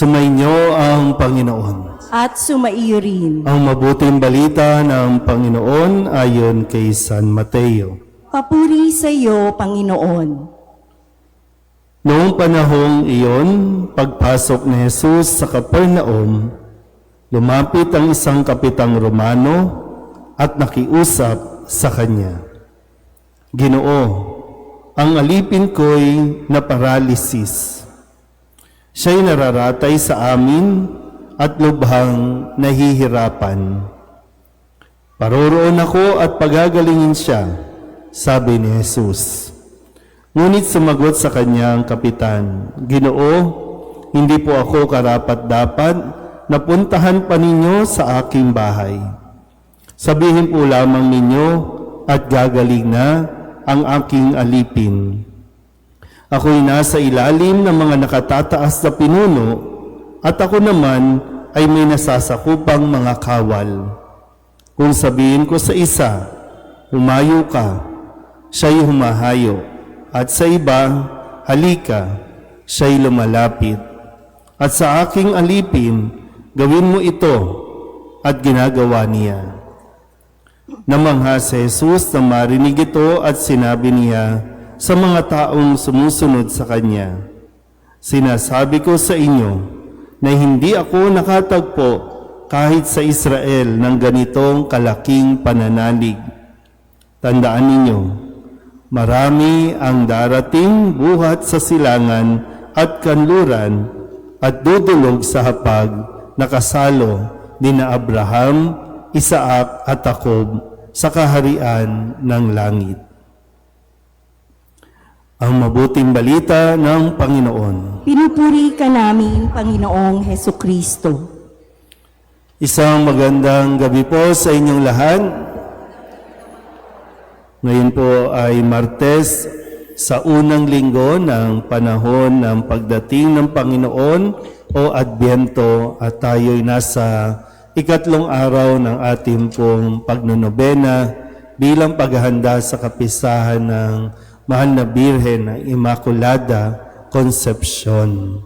Sumainyo ang Panginoon. at sumaiyo rin. Ang mabuting balita ng Panginoon ayon kay San Mateo. Papuri sa iyo, Panginoon. Noong panahong iyon, pagpasok ni Jesus sa Capernaum, lumapit ang isang kapitang Romano at nakiusap sa kanya. Ginoo, ang alipin ko'y naparalysis. Siya'y nararatay sa amin at lubhang nahihirapan. Paroroon ako at pagagalingin siya, sabi ni Jesus. Ngunit sumagot sa kanya ang kapitan, Ginoo, hindi po ako karapat-dapat na puntahan pa ninyo sa aking bahay. Sabihin po lamang ninyo at gagaling na ang aking alipin. Ako'y nasa ilalim ng mga nakatataas na pinuno at ako naman ay may nasasakupang mga kawal. Kung sabihin ko sa isa, humayo ka, siya'y humahayo. At sa iba, halika, siya'y lumalapit. At sa aking alipin, gawin mo ito, at ginagawa niya. Namangha si Jesus na marinig ito at sinabi niya sa mga taong sumusunod sa Kanya, Sinasabi ko sa inyo na hindi ako nakatagpo kahit sa Israel ng ganitong kalaking pananalig. Tandaan ninyo, marami ang darating buhat sa silangan at kanluran at dudulog sa hapag na kasalo ni na Abraham, Isaac at Jacob sa kaharian ng langit. Ang mabuting balita ng Panginoon. Pinupuri ka namin, Panginoong Heso Kristo. Isang magandang gabi po sa inyong lahat. Ngayon po ay Martes sa unang linggo ng panahon ng pagdating ng Panginoon o Adbyento at tayo'y nasa ikatlong araw ng ating pong pagnonobena bilang paghahanda sa kapisahan ng Mahal na Birhen ng Immaculada Concepcion.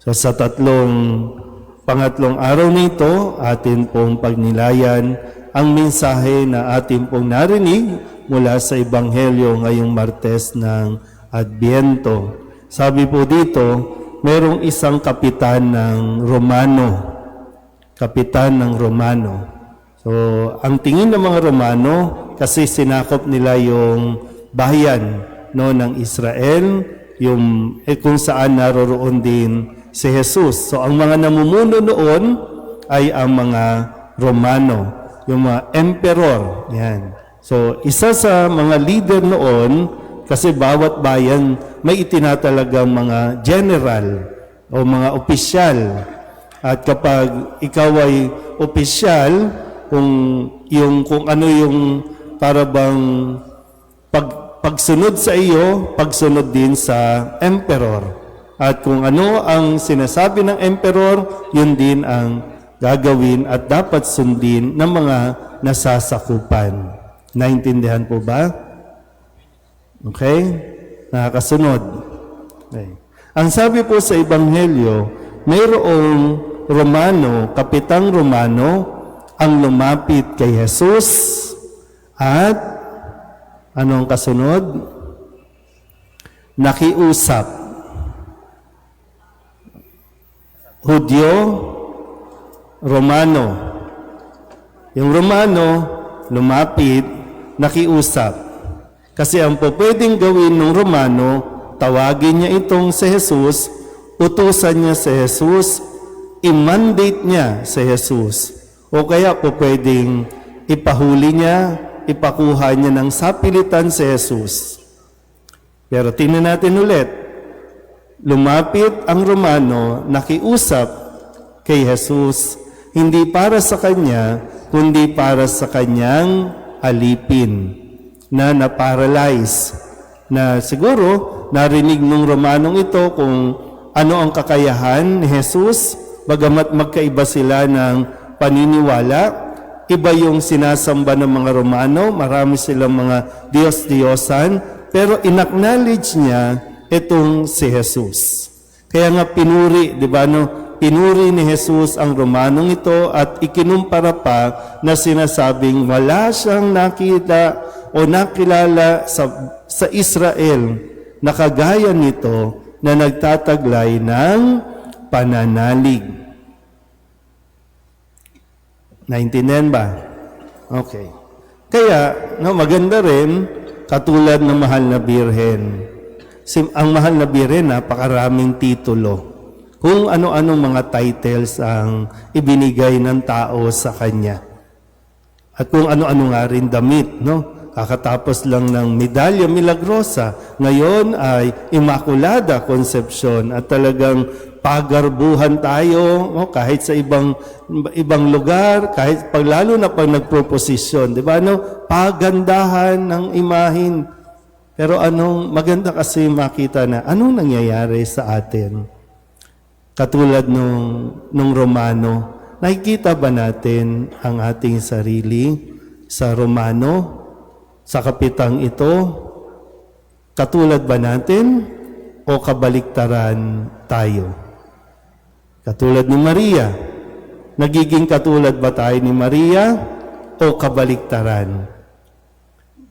So sa tatlong pangatlong araw nito, atin pong pagnilayan ang mensahe na atin pong narinig mula sa Ebanghelyo ngayong Martes ng Adbyento. Sabi po dito, merong isang kapitan ng Romano. Kapitan ng Romano. So, ang tingin ng mga Romano, kasi sinakop nila yung bayan no, ng Israel, yung eh, kung saan naroroon din si Jesus. So, ang mga namumuno noon ay ang mga Romano, yung mga emperor. Yan. So, isa sa mga leader noon, kasi bawat bayan may itinatalagang mga general o mga opisyal. At kapag ikaw ay opisyal, kung yung kung ano yung para bang pag pagsunod sa iyo, pagsunod din sa emperor. At kung ano ang sinasabi ng emperor, yun din ang gagawin at dapat sundin ng mga nasasakupan. Naintindihan po ba? Okay? Nakakasunod. Okay. Ang sabi po sa Ebanghelyo, mayroong Romano, kapitang Romano, ang lumapit kay Jesus at anong kasunod? Nakiusap. Hudyo, Romano. Yung Romano, lumapit, nakiusap. Kasi ang po pwedeng gawin ng Romano, tawagin niya itong si Jesus, utusan niya si Jesus, i-mandate niya si Jesus. O kaya po pwedeng ipahuli niya, ipakuha niya ng sapilitan si Jesus. Pero tingnan natin ulit. Lumapit ang Romano, nakiusap kay Jesus, hindi para sa kanya, kundi para sa kanyang alipin na na-paralyze. Na siguro, narinig ng Romanong ito kung ano ang kakayahan ni Jesus, bagamat magkaiba sila ng paniniwala, iba yung sinasamba ng mga Romano, marami silang mga Diyos-Diyosan, pero inacknowledge niya itong si Jesus. Kaya nga pinuri, di ba, no? pinuri ni Jesus ang Romanong ito at ikinumpara pa na sinasabing wala siyang nakita o nakilala sa, sa Israel na kagaya nito na nagtataglay ng pananalig. Naintindihan ba? Okay. Kaya, no, maganda rin, katulad ng mahal na birhen. Sim, ang mahal na birhen, napakaraming titulo. Kung ano-anong mga titles ang ibinigay ng tao sa kanya. At kung ano-ano nga rin damit, no? Kakatapos lang ng medalya milagrosa. Ngayon ay Immaculada Concepcion at talagang pagarbuhan tayo no? kahit sa ibang ibang lugar, kahit pag lalo na pag nagproposisyon, di ba? No? Pagandahan ng imahin. Pero anong maganda kasi makita na anong nangyayari sa atin? Katulad nung, nung Romano, nakikita ba natin ang ating sarili sa Romano? Sa kapitang ito? Katulad ba natin o kabaliktaran tayo? Katulad ni Maria. Nagiging katulad ba tayo ni Maria o kabaliktaran?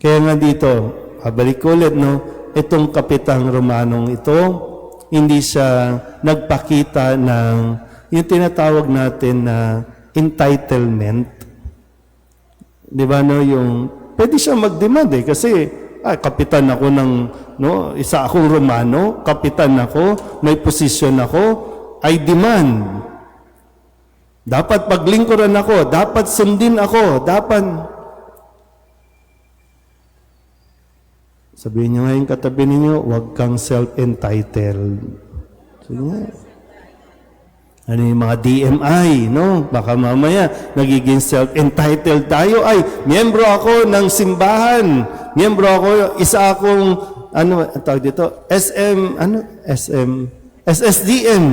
Kaya nga dito, kabalik ko ulit, no? Itong kapitang Romanong ito, hindi siya nagpakita ng yung tinatawag natin na entitlement. Di ba no, yung pwede siya mag-demand eh kasi ay kapitan ako ng no, isa akong Romano, kapitan ako, may posisyon ako, I demand. Dapat paglingkuran ako, dapat sundin ako, dapat Sabihin niyo ngayon katabi ninyo, huwag kang self-entitled. Sige nga. Ano yung mga DMI, no? Baka mamaya, nagiging self-entitled tayo. Ay, miyembro ako ng simbahan. Miyembro ako, isa akong, ano, tawag dito? SM, ano? SM, SSDM,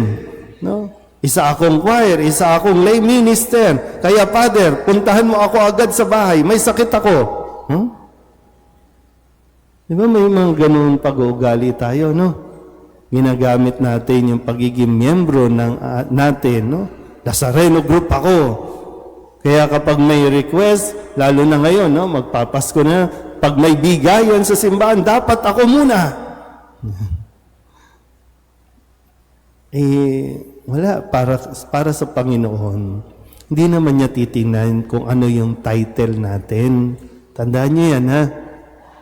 no? Isa akong choir, isa akong lay minister. Kaya, Father, puntahan mo ako agad sa bahay. May sakit ako. Huh? Di ba may mga ganun pag-uugali tayo, no? Ginagamit natin yung pagiging miyembro ng ah, natin, no? Nazareno group ako. Kaya kapag may request, lalo na ngayon, no? Magpapasko na, pag may bigayan sa simbahan, dapat ako muna. eh, wala. Para, para sa Panginoon, hindi naman niya titingnan kung ano yung title natin. Tandaan niyo yan, ha?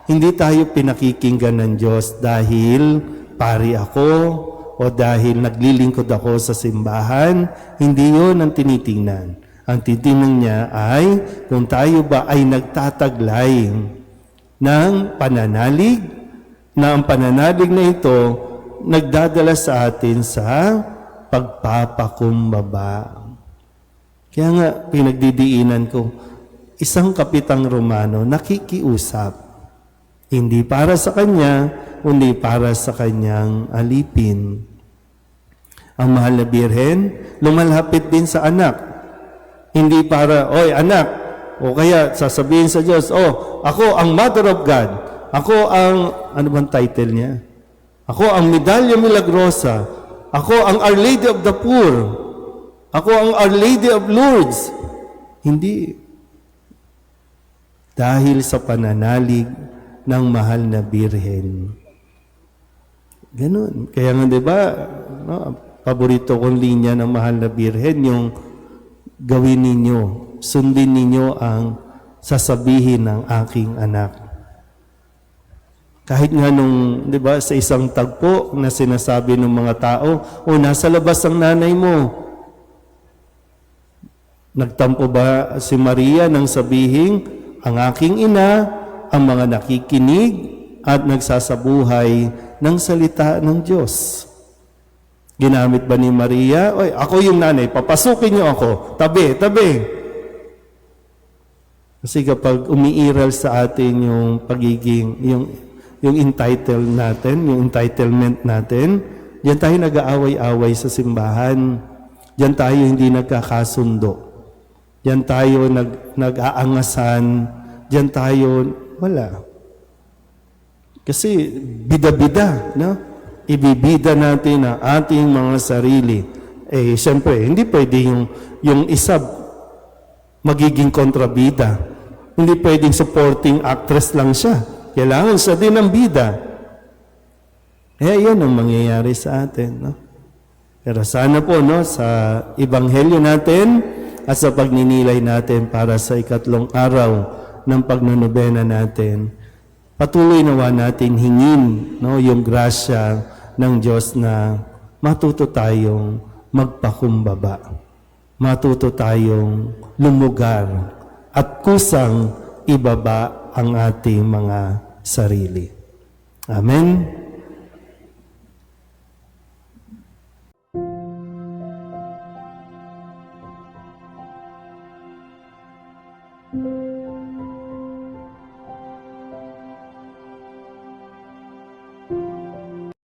Hindi tayo pinakikinggan ng Diyos dahil pari ako o dahil naglilingkod ako sa simbahan. Hindi yon ang tinitingnan. Ang titingnan niya ay kung tayo ba ay nagtataglay ng pananalig na ang pananalig na ito nagdadala sa atin sa pagpapakumbaba. Kaya nga pinagdidiinan ko, isang kapitang Romano nakikiusap hindi para sa kanya, kundi para sa kanyang alipin. Ang mahal na birhen, lumalapit din sa anak. Hindi para, oy anak, o kaya sasabihin sa Diyos, oh, ako ang Mother of God. Ako ang, ano bang title niya? Ako ang Medalya Milagrosa. Ako ang Our Lady of the Poor. Ako ang Our Lady of Lourdes. Hindi. Dahil sa pananalig ng mahal na birhen. Ganun. Kaya nga 'di ba, no, paborito kong linya ng mahal na birhen yung gawin ninyo, sundin ninyo ang sasabihin ng aking anak. Kahit nga nung, 'di ba, sa isang tagpo na sinasabi ng mga tao, o nasa labas ang nanay mo. Nagtampo ba si Maria nang sabihin, ang aking ina ang mga nakikinig at nagsasabuhay ng salita ng Diyos. Ginamit ba ni Maria? Oy, ako yung nanay, papasukin niyo ako. Tabi, tabi. Kasi kapag umiiral sa atin yung pagiging, yung, yung entitle natin, yung entitlement natin, diyan tayo nag-aaway-away sa simbahan. Diyan tayo hindi nagkakasundo. Diyan tayo nag, nag-aangasan. Diyan tayo wala. Kasi bida-bida, no? Ibibida natin ang ating mga sarili eh siyempre, hindi pwede yung, yung isa magiging kontrabida. Hindi pwedeng supporting actress lang siya. Kailangan siya din ang bida. Eh, yan ang mangyayari sa atin. No? Pero sana po, no, sa ibanghelyo natin at sa pagninilay natin para sa ikatlong araw ng pagnanobena natin, patuloy nawa natin hingin no, yung grasya ng Diyos na matuto tayong magpakumbaba. Matuto tayong lumugar at kusang ibaba ang ating mga sarili. Amen.